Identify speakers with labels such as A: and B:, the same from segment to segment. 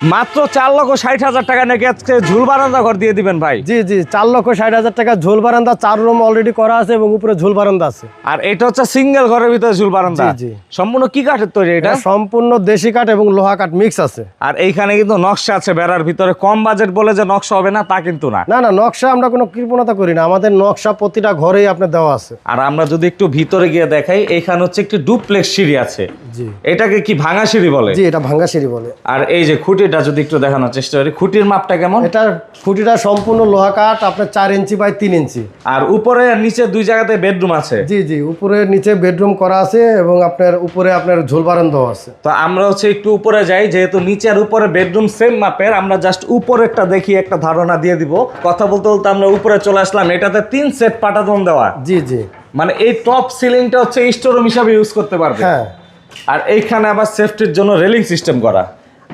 A: মাত্র চার লক্ষ ষাট হাজার টাকা নাকি আজকে ঝুল বারান্দা ঘর দিয়ে দিবেন ভাই?
B: জি জি চার লক্ষ ষাট হাজার টাকা ঝুল বারান্দা চার রুম অলরেডি করা আছে এবং উপরে ঝুল বারান্দা আছে।
A: আর এটা হচ্ছে সিঙ্গেল ঘরের ভিতরে ঝুল বারান্দা?
B: জি।
A: সম্পূর্ণ কি কাঠের তৈরি এটা?
B: সম্পূর্ণ দেশি কাঠ এবং লোহা কাঠ মিক্স আছে।
A: আর এইখানে কিন্তু নকশা আছে বেড়ার ভিতরে। কম বাজেট বলে যে নকশা হবে না তা কিন্তু না।
B: না না নকশা আমরা কোনো কৃপণতা করি না। আমাদের নকশা প্রতিটা ঘরেই আপনার দেওয়া আছে।
A: আর আমরা যদি একটু ভিতরে গিয়ে দেখাই এইখানে হচ্ছে একটি ডুপ্লেক্স সিঁড়ি আছে।
B: জি।
A: এটাকে কি ভাঙা সিঁড়ি বলে?
B: জি এটা ভাঙ্গা সিঁড়ি বলে।
A: আর এই যে খুঁটিটা যদি একটু দেখানোর চেষ্টা করি খুঁটির মাপটা কেমন?
B: এটার খুঁটিটা সম্পূর্ণ লোহা কাঠ আপনার চার ইঞ্চি বাই তিন ইঞ্চি।
A: আর উপরে আর নিচে দুই জায়গাতে বেডরুম আছে?
B: জি জি উপরে নিচে বেডরুম করা আছে এবং আপনার উপরে আপনার ঝোল বারান্দাও আছে।
A: তো আমরা হচ্ছে একটু উপরে যাই যেহেতু নিচে আর উপরে বেডরুম সেম মাপের আমরা জাস্ট উপরেরটা দেখি একটা ধারণা দিয়ে দিব। কথা বলতে বলতে আমরা উপরে চলে আসলাম এটাতে তিন সেট পাটাতন দেওয়া।
B: জি জি।
A: মানে এই টপ সিলিংটা হচ্ছে স্টোরুম হিসাবে ইউজ করতে পারবে।
B: হ্যাঁ।
A: আর এইখানে আবার সেফটির জন্য রেলিং সিস্টেম করা।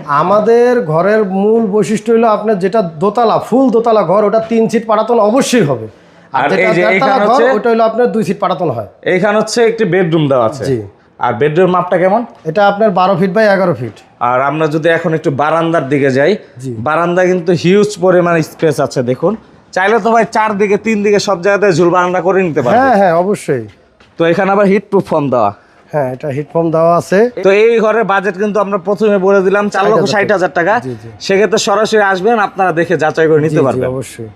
B: আমাদের ঘরের মূল বৈশিষ্ট্য হলো আপনার যেটা দোতলা ফুল দোতলা ঘর ওটা তিন সিট পাটাতন অবশ্যই হবে। আর
A: এই যে এখানে হচ্ছে-
B: ওটা হলো আপনার দুই সিট পাটাতন হয়।
A: এইখানে হচ্ছে একটি বেডরুম দেওয়া আছে।
B: জি।
A: আর বেডরুম মাপটা কেমন?
B: এটা আপনার বারো ফিট বাই এগারো ফিট
A: আর আমরা যদি এখন একটু বারান্দার দিকে যাই। বারান্দা কিন্তু হিউজ পরিমাণ স্পেস আছে দেখুন। চাইলে তো ভাই চার দিকে তিন দিকে সব জায়গাতে ঝুল বারান্দা করে নিতে পারবে।
B: হ্যাঁ হ্যাঁ অবশ্যই।
A: তো এখানে আবার হিট প্রুফ ফর্ম দেওয়া।
B: হ্যাঁ এটা হেডফোন দেওয়া আছে।
A: তো এই ঘরের বাজেট কিন্তু আমরা প্রথমে বলে দিলাম চার লক্ষ ষাট হাজার টাকা। সেক্ষেত্রে সরাসরি আসবেন আপনারা দেখে যাচাই করে নিতে পারবেন।
B: অবশ্যই।